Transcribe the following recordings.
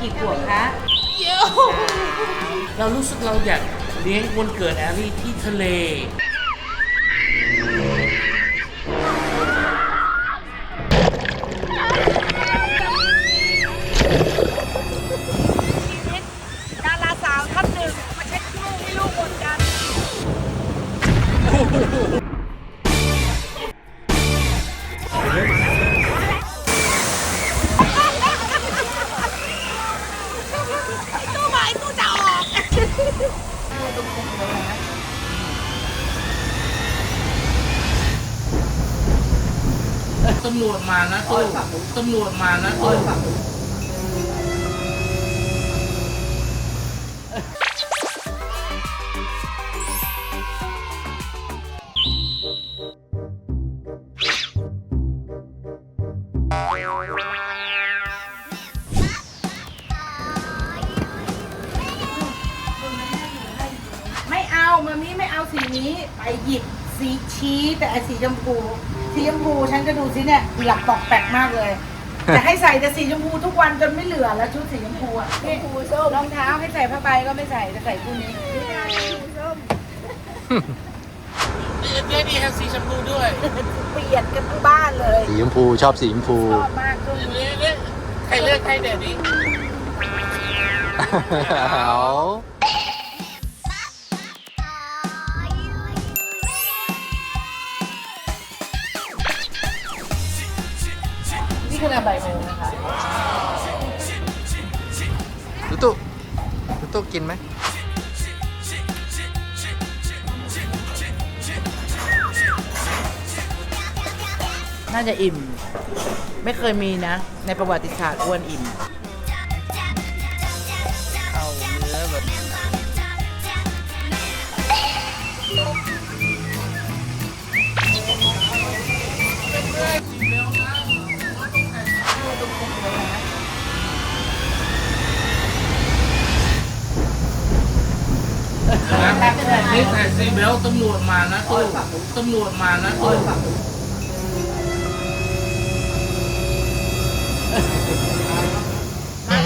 กี่ขวบคะเรารู้สึกเราอยากเลี้ยงวันเกิดแอลลี่ที่ทะเล ตำรวจมานะตู้ตำรวจมานะตู้ไม่เอามามีไม่เอาสีนี้ ไปหยิบสีชี้แต่ไอสีชมพู สีชมพูฉันก็ดูสิเนี่ยหลักปอกแปลกมากเลย จะให้ใส่แต่สีชมพูทุกวันจนไม่เหลือแล้วชุดสีชมพูอะนี่รองเท้าให้ใส่ผ้าใบก็ไม่ใส่จะใส่คู่นี้เดี๋ยวนี้แฮสีชมพูด้วยเปลี่ยนกันทั้งบ้านเลยสีชมพูชอบสีชมพูชอบมากช่วงนี้เนี่ยเนี่ยใครเลือกใครเดี๋ยวนี้เอา นี่คือนาใบโมงนะคะตุ๊ตุ๊ตุ๊ตุ๊กินไหมน่าจะอิ่ม ไม่เคยมีนะ ในประวัติศาสตร์อ้วนอิ่ม ตำรวจมานะตู้ตำรวจมานะตู้มา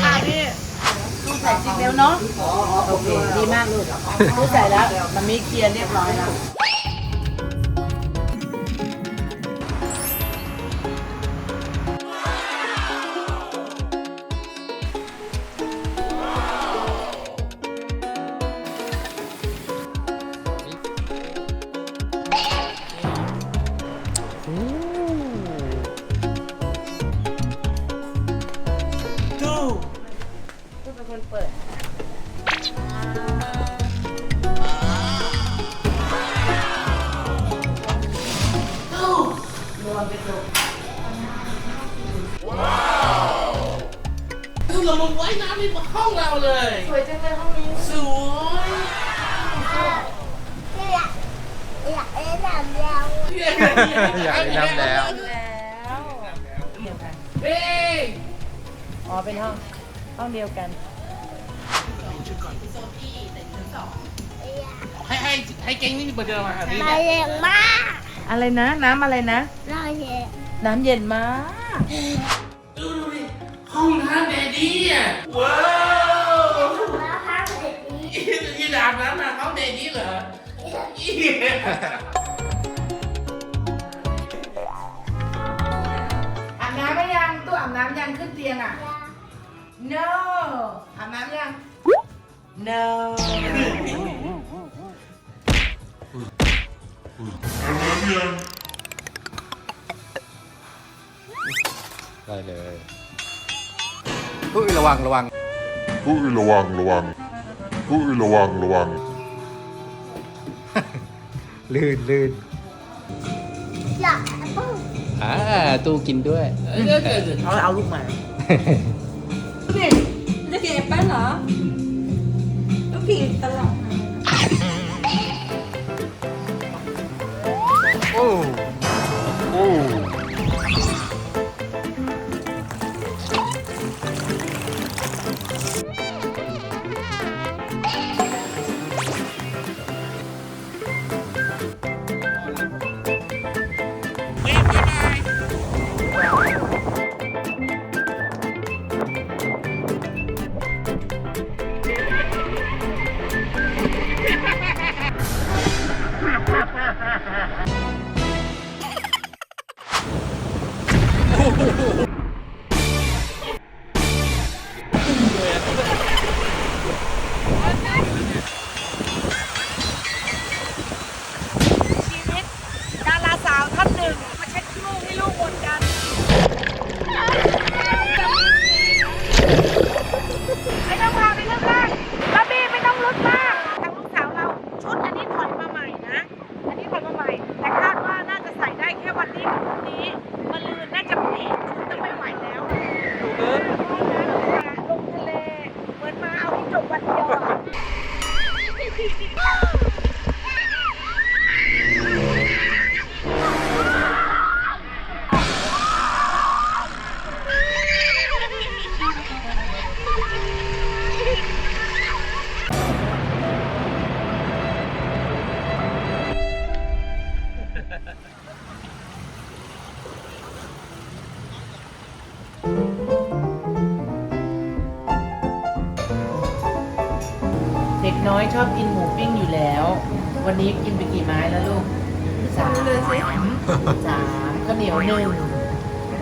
ค่ะพี่ลูกใส่ซีเบลเนาะโอเคดีมากลูกลูกใส่แล้ว มันมีเคลียร์เรียบร้อยแล้ว ให้ให้ให้เก่งนี่เปิดเดินมาหาพี่มาเนี่ยเร็วมากอะไรนะ น้ำอะไรนะเราเห็นน้ำเย็นมากดูดูดิห้องน้ำแดดดี้อะว้าวแล้วห้ามเด็กนี้ยี่ดาบน้ำมาห้องแดดดี้เหรออีอาบน้ำไหมยังตู้อาบน้ำยังขึ้นเตียงอะ no อาบน้ำยัง no ได้เลยอุ้ยระวังระวังอุ้ยระวังระวังอุ้ยระวังระวังลื่นลื่นอยากเพิ่งอ่าตู้กินด้วยเดี๋ยวเดี๋ยวเดี๋ยวเอาเอาลูกมานี่จะเก็บไปเหรอต้องผิดตลอด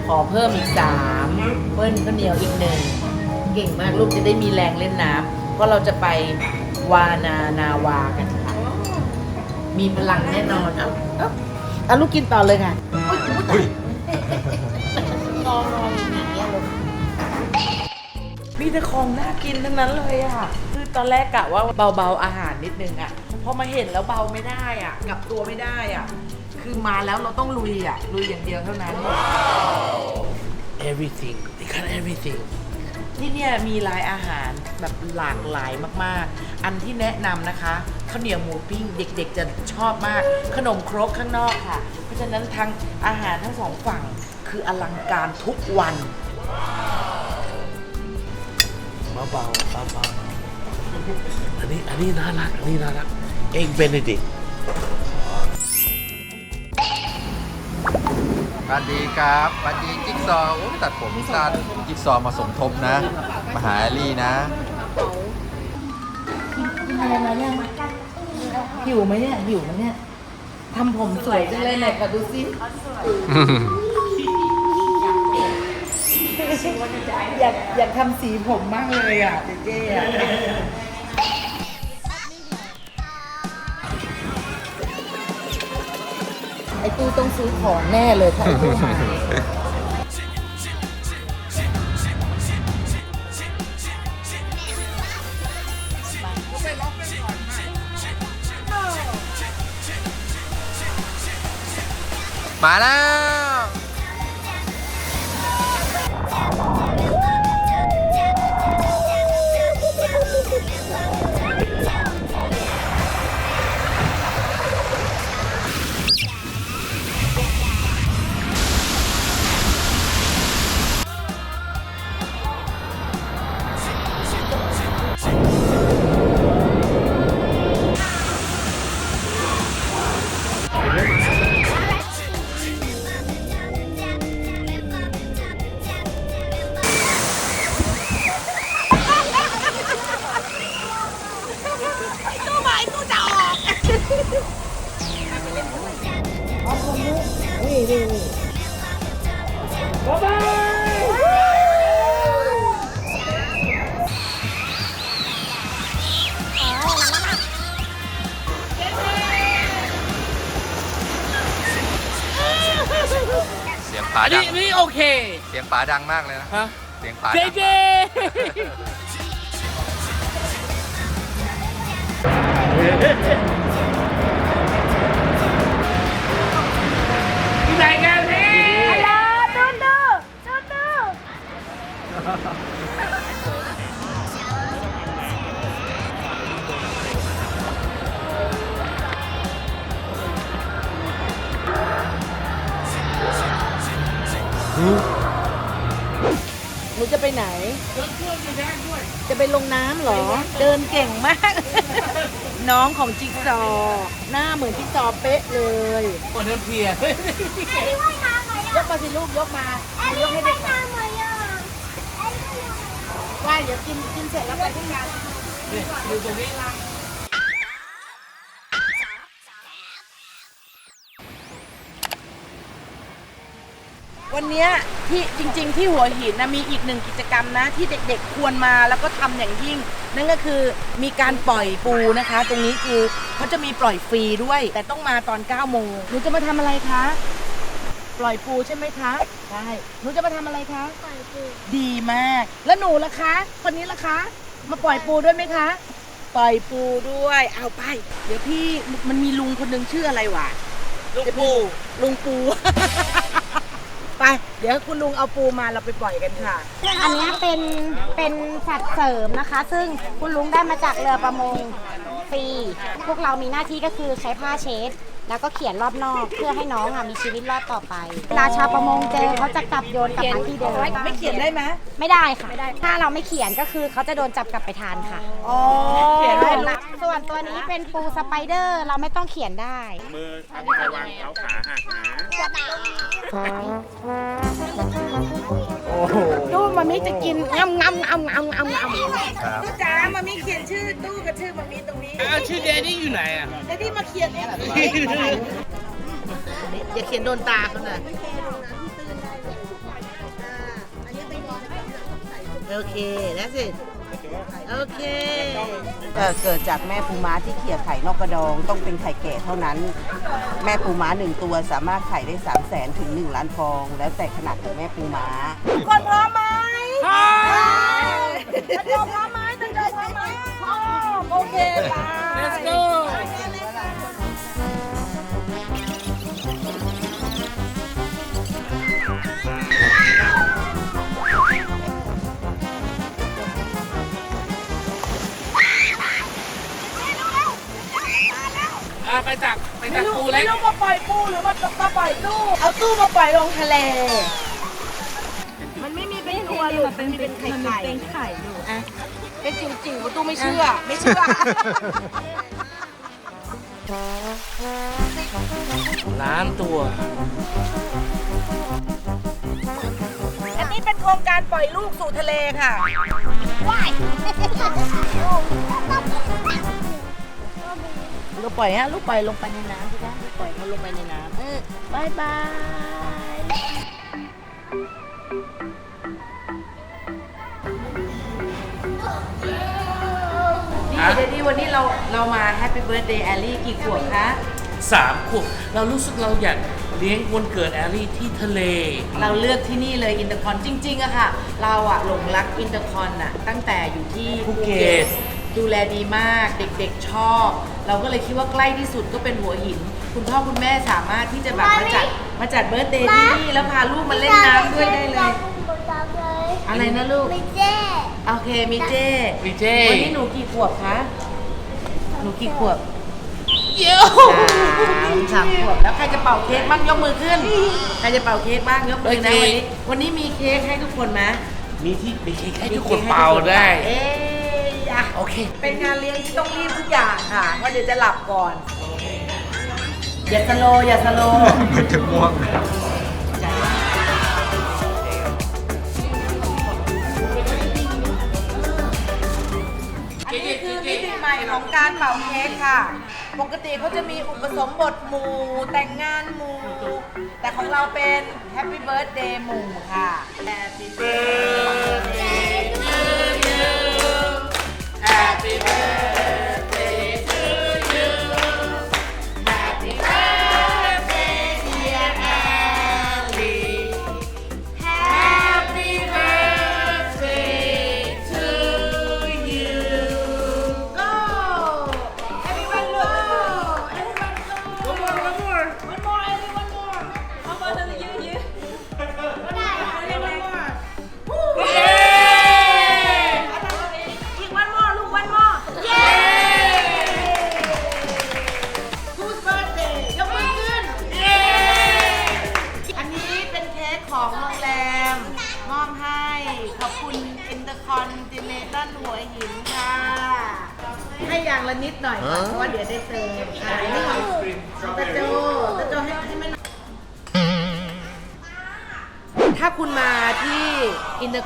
ขอเพิ่มอีกสามเพิ่มข้าวเหนียวอีกหนึ่งเก่งมากลูกจะได้มีแรงเล่นน้ำเพราะเราจะไปวานานาวากันค่ะมีพลังแน่นอนเอ้าเอ้าเอาลูกกินต่อเลยค่ะอุ๊ยอุ๊ยงองออย่างเงี้ยลูกมีแต่ของน่ากินทั้งนั้นเลยอะ คือตอนแรกกะว่าเบาๆอาหารนิดนึงอะพอมาเห็นแล้วเบาไม่ได้อะกลับตัวไม่ได้อะ คือมาแล้วเราต้องลุยอะ ลุยอย่างเดียวเท่านั้น everything they got everything ที่เนี่ยมีรายอาหารแบบหลากหลายมากๆ อันที่แนะนำนะคะข้าวเหนียวหมูปิ้งเด็กๆ จะชอบมาก ขนมครกข้างนอกค่ะ เพราะฉะนั้นทางอาหารทั้งสองฝั่งคืออลังการทุกวันเบาๆเบาๆอันนี้อันนี้น่ารักอันนี้น่ารัก เอ็กเบนดิก วัสดีครับสวัสดีจิ๊กซอว์โอ้ยตัดผมสั้นจิ๊กซอว์มาสมทบนะ มาหาแอลลี่นะ อะไรมาเนี่ยหิวไหมเนี่ยหิวไหมเนี่ยทำผมสวยจังเลยไหนขอดูซิอยากอยากทำสีผมมากเลยอะเจ๊เจ๊อะ ไอ้ตู้ต้องซื้อของแน่เลยถ้าไอ้ตู้มามาแล้ว ป๋าดังมากเลยนะ ฮะ เสียงป๋าเจดังเจที่ไห ซอว์หน้าเหมือนจิ๊กซอว์เป๊ะเลยคนนั้นเพลียยกมาสิลูกยกมายกให้เด็กหน่อยทำไมอะว่าเดี๋ยวกินกินเสร็จแล้วไปที่งานอยู่ตรงนี้ วันเนี้ยที่จริง ๆ ที่หัวหินนะมีอีกหนึ่งกิจกรรมนะ ที่เด็กๆควรมาแล้วก็ทำอย่างยิ่ง นั่นก็คือมีการปล่อยปูนะคะ ตรงนี้คือเขาจะมีปล่อยฟรีด้วย แต่ต้องมาตอน9โมงหนูจะมาทำอะไรคะ ปล่อยปูใช่ไหมคะใช่หนูจะมาทำอะไรคะ ปล่อยปูดีมาก แล้วหนูล่ะคะ คนนี้ล่ะคะ มาปล่อยปูด้วยไหมคะ ปล่อยปูด้วย เอาไป เดี๋ยวพี่มันมีลุงคนหนึ่งชื่ออะไรวะลูกปู ลุงปู ไป เดี๋ยวคุณลุงเอาปูมาเราไปปล่อยกันค่ะ อันนี้เป็นเป็นสัตว์เสริมนะคะ ซึ่งคุณลุงได้มาจากเรือประมง ฟรี พวกเรามีหน้าที่ก็คือใช้ผ้าเช็ด แล้วก็เขียนรอบนอกเพื่อให้น้องอะมีชีวิตรอดต่อไปเวลาชาวประมงเจอเขาจะกลับโยนกลับมาที่เดิมไม่เขียนได้ไหมไม่ได้ค่ะ ถ้าเราไม่เขียนก็คือเขาจะโดนจับกลับไปทานค่ะ อ๋อเขียนได้ส่วนตัวนี้เป็นปูสไปเดอร์เราไม่ต้องเขียนได้ดูมา มามิจะกินงำงำงำงำงำงำครับตู้จ๋ามามิเขียนชื่อตู้กับชื่อมามิตรงนี้เอาชื่อแดนนี่อยู่ไหนอะ แล้วที่มาเขียนเองอย่าเขียนโดนตาเขาหน่อ โอเค that's it โอเคเอ่อเกิดจากแม่ปูม้าที่เขี่ยไข่นอกกระดองต้องเป็นไข่แก่เท่านั้น แม่ปูม้าหนึ่งตัวสามารถไข่ได้ 3 0 0แสนถึง 1 ล้านฟอง แล้วแต่ขนาดของแม่ปูม้าทุกคนพร้อมไหมพร้อมตะโจพร้อมไหมตะโจพร้อมไหมพร้อมโอเคไป Let's go อะไปจับไปจัไม่บรู้ปูเล็ไม่กรู้มาปล่อยปูหรือมามาปล่อยตู้ เอาตู้มาปล่อยลงทะเล มันไม่มีเป็นตัวหรือมันมีเป็นไข่ไข่เป็นไข่อยู่อะเป็นจิ๋วจิ๋วๆตู้ไม่เชื่อ ไม่เชื่อ ล้านตัว อันนี้เป็นโครงการปล่อยลูกสู่ทะเลค่ะ ลูกปล่อยฮะลูกปล่อยลงไปในน้ำสิคะลูกปล่อยเขาลงไปในน้ำเออบายบายนี่เดดดี้วันนี้เราเรามาแฮปปี้เบิร์ดเดย์แอลลี่กี่ขวบคะ สามขวบเรารู้สึกเราอยากเลี้ยงวันเกิดแอลลี่ที่ทะเล เราเลือกที่นี่เลยอินเตอร์คอนจริงๆอะค่ะ เราอะหลงรักอินเตอร์คอนอะตั้งแต่อยู่ที่ภูเก็ต ดูแลดีมาก เด็กๆชอบ เราก็เลยคิดว่าใกล้ที่สุดก็เป็นหัวหิน คุณพ่อคุณแม่สามารถที่จะแบบมาจัดมาจัดเบิร์ตเดย์ที่นี่แล้วพาลูกมาเล่นน้ำด้วยได้เลย อะไรนะลูกไม่เจ๊โอเค มีเจ้มีเจ้ วันนี้หนูกี่ขวบคะ หนูกี่ขวบเยอะสามสามขวบแล้วใครจะเป่าเค้กบ้างยกมือขึ้น ใครจะเป่าเค้กบ้างยกมือนะวันนี้ วันนี้มีเค้กให้ทุกคนไหมมีที่มีเค้กให้ทุกคนเป่าได้ เอ๊ ยอะโอเค เป็นงานเลี้ยงที่ต้องรีบทุกอย่างค่ะ เพราะเดี๋ยวจะหลับก่อน อย่าสโลว์อย่าสโลว์มันจะง่วงอันนี้คือมิติใหม่ของการเป่าเค้กค่ะ ปกติเขาจะมีอุปสมบทหมู่ แต่งงานหมู่ แต่ของเราเป็นแฮปปี้เบิร์ดเดย์หมู่ค่ะ Happy birthday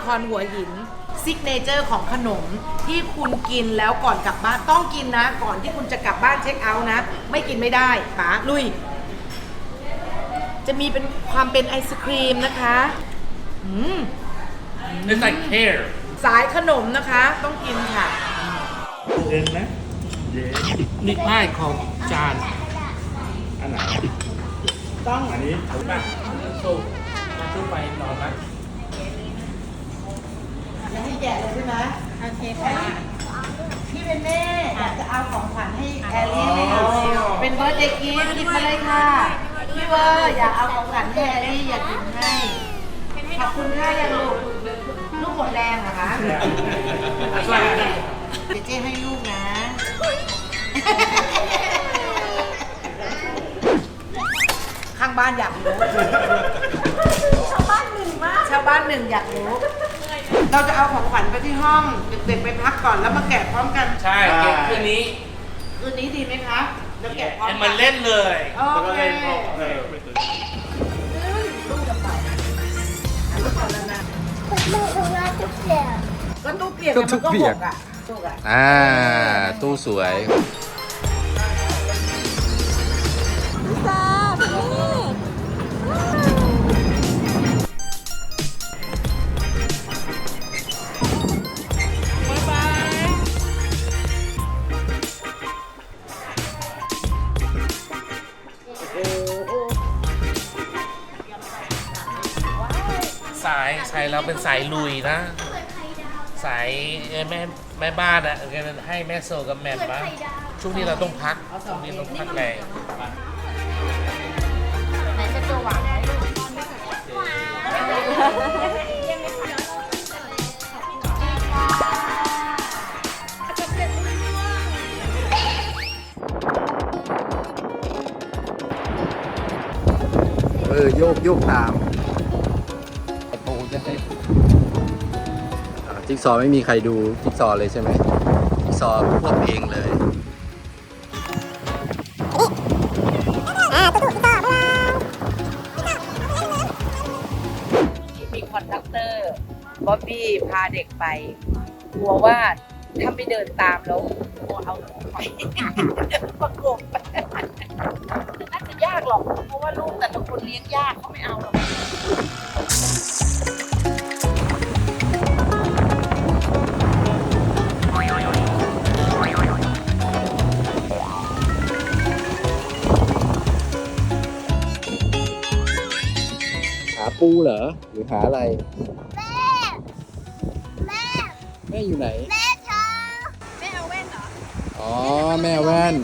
อินเตอร์คอนหัวหินซิกเนเจอร์ของขนมที่คุณกินแล้วก่อนกลับบ้านต้องกินนะ ก่อนที่คุณจะกลับบ้านเช็คเอาท์นะ ไม่กินไม่ได้ป๋าลุย จะมีเป็นความเป็นไอศครีมนะคะอืม It's like hair สายขนมนะคะต้องกินค่ะนี่ป้ายของจานต้องสู้มาซื้อไปนอนนะ ยังให้แกะเลยใช่ไหมโอเคค่ะ พี่เบนเน่อยากจะเอาของขวัญให้แอลลี่เป็นเบิร์ดเดย์กิฟต์หยิบมาเลยค่ะ พี่เวอร์อยากเอาของขวัญให้แอลลี่อยากหยิบให้ ขอบคุณค่ะยังลูกลูกหมดแรงเหรอคะเดี๋ยวเจ๊ให้ลูกนะข้างบ้านอยากรู้ ชาวบ้านหนึ่งมาก ชาวบ้านหนึ่งอยากรู้ เราจะเอาของขวัญไปที่ห้องเด็กๆไปพักก่อนแล้วมาแกะพร้อมกันใช่เก็บคืนนี้คืนนี้ดีไหมคะเดี๋ยวแกะพร้อมให้กัมันเล่นเลยโอเคลูกกระเป๋าลูกกระเป๋าแล้วนะลูกของเราก็ตู้เปียกก็อะตู้มันก็เปีหยกกอะตู้อะ อ่า ตู้สวย เราเป็นสายลุยนะ สายเอ่อแม่แม่บ้านอะให้แม่โซกับแม่ปะช่วงนี้เราต้องพักช่วงนี้ต้องพักแรงเออโยกโยกตาม จิ๊กซอว์ไม่มีใครดูจิ๊กซอว์เลยใช่ไหมจิ๊กซอว์พวกเองเลยมีคอนดักเตอร์บ๊อบบี้พาเด็กไปกลัวว่าถ้าไม่เดินตามแล้วกลัวเอาลูกไปประกบน่าจะยากหรอก เพราะว่าลูกแต่ละคนเลี้ยงยากเขาไม่เอาหรอก ปูเหรอหรือหาอะไร แม่ แม่ แม่อยู่ไหน แม่ชอแม่เอาแว่นเหรอ อ๋อ แม่แว่น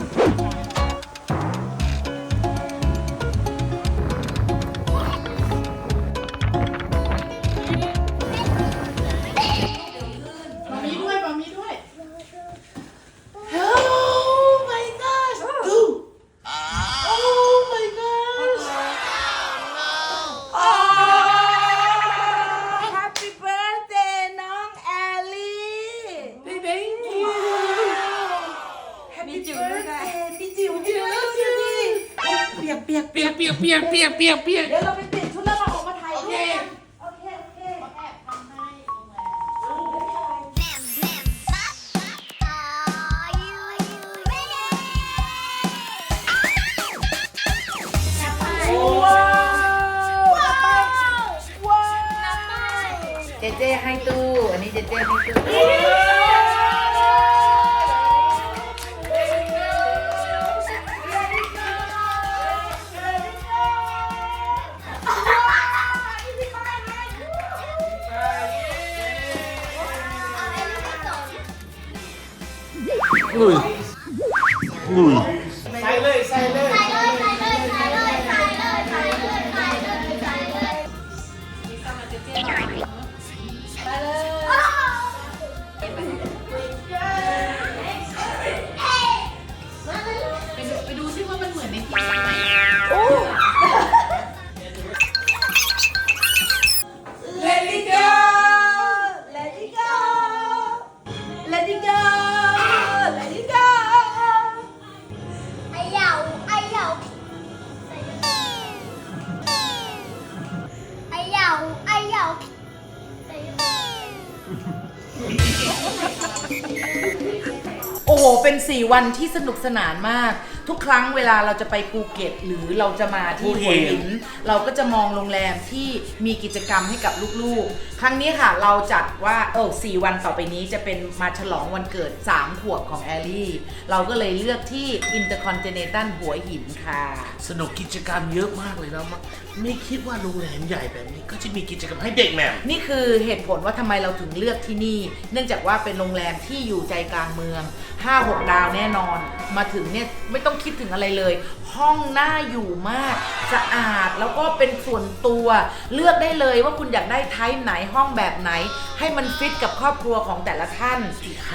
วันที่สนุกสนานมาก ทุกครั้งเวลาเราจะไปภูเก็ต หรือเราจะมาที่หัวหิน เราก็จะมองโรงแรมที่มีกิจกรรมให้กับลูกๆ ครั้งนี้ค่ะ เราจัดว่าเออสวันต่อไปนี้จะเป็นมาฉลองวันเกิด 3 ขวบของแอลลี่ เราก็เลยเลือกที่ Intercontinental หัวหินค่ะ สนุกกิจกรรมเยอะมากเลยนะมะไม่คิดว่าโรงแรมใหญ่แบบนี้ ก็จะมีกิจกรรมให้เด็กแหม่ม นี่คือเหตุผลว่าทำไมเราถึงเลือกที่นี่ เนื่องจากว่าเป็นโรงแรมที่อยู่ใจกลางเมือง 5-6 ดาวแน่นอน มาถึงเนี่ยไม่ต้องคิดถึงอะไรเลย ห้องน่าอยู่มากสะอาดแล้วก็เป็นส่วนตัว เลือกได้เลยว่าคุณอยากได้ไทป์ไหนห้องแบบไหน ให้มันฟิตกับครอบครัวของแต่ละท่าน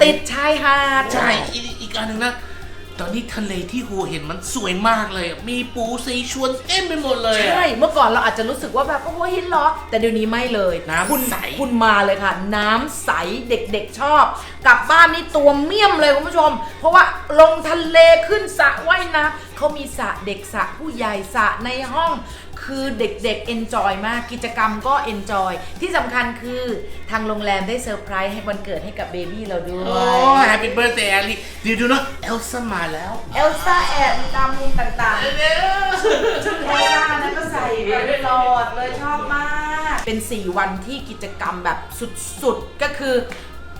ติดชายหาด ใช่อีกอีกอันหนึ่งนะ ตอนนี้ทะเลที่หัวเห็นมันสวยมากเลยมีปูสีชวนเต็มไปหมดเลยอะ ใช่ เมื่อก่อนเราอาจจะรู้สึกว่าแบบโอ้ยหินเหรอ แต่เดี๋ยวนี้ไม่เลยน้ำคุณใส คุณมาเลยค่ะ น้ำใสเด็กๆชอบ กลับบ้านนี่ตัวเมี่ยมเลยคุณผู้ชม เพราะว่าลงทะเลขึ้นสระว่ายน้ำเขามีสระเด็กสระผู้ใหญ่สระในห้อง คือเด็กๆ enjoy มากกิจกรรมก็ enjoy ที่สำคัญคือทางโรงแรมได้เซอร์ไพรส์ให้วันเกิดให้กับเบบี้เราด้วโอ้ยแฮปปี้เบิร์ดเดย์แอลลี่เดี๋ยวดูนะเอลซ่ามาแล้ว เอลซ่าแอบตามมุมต่างๆ ชุดเอลซ่านะก็ใส่ไปตลอดเลยชอบมาก เป็น 4 วันที่กิจกรรมแบบสุดๆ ก็คือ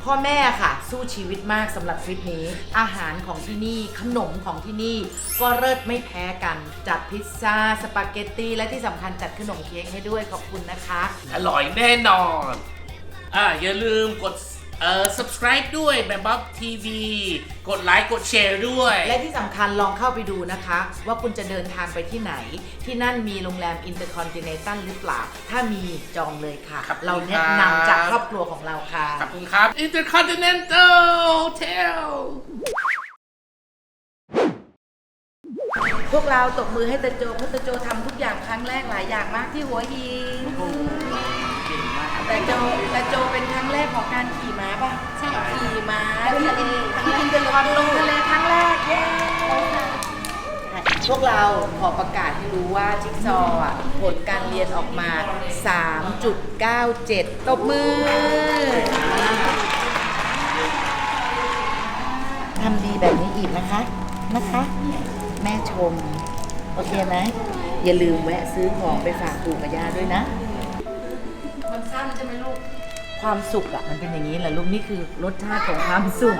พ่อแม่ค่ะ สู้ชีวิตมากสำหรับทริปนี้ อาหารของที่นี่ขนมของที่นี่ ก็เลิศไม่แพ้กัน จัดพิซซ่า สปาเกตตีและที่สำคัญจัดขนมเค้กให้ด้วยขอบคุณนะคะ อร่อยแน่นอน อ่าอย่าลืมกด เอ่อ subscribe ด้วยแบบบ๊อบทีวีกดไลค์กดแชร์ด้วย และที่สำคัญลองเข้าไปดูนะคะ ว่าคุณจะเดินทางไปที่ไหน ที่นั่นมีโรงแรม Intercontinental หรือเปล่า ถ้ามีจองเลยค่ะ ครับ เราแนะนำจากครอบครัวของเราค่ะ ขอบคุณครับ Intercontinental Hotel พวกเราตบมือให้ตาโจเพราะตาโจทำทุกอย่างครั้งแรกหลายอย่างมากที่หัวหิน ตาโจตาโจเป็นครั้งแรกของการขี่ม้าป่ะใช่ขี่ม้าที่ที่อินเตอร์คอนลงทะเลครั้งแรกเย้พวกเราขอประกาศให้รู้ว่าจิ๊กซอว์อะผลการเรียนออกมา 3.97 ตบมือ ทำดีแบบนี้อีกนะคะ นะคะ แม่ชม โอเคไหมอย่าลืมแวะซื้อของไปฝากปู่กับย่าด้วยนะ มันสั้นใช่ไหมลูก ความสุขอะมันเป็นอย่างนี้แหละลูกนี่คือรสชาติของความสุข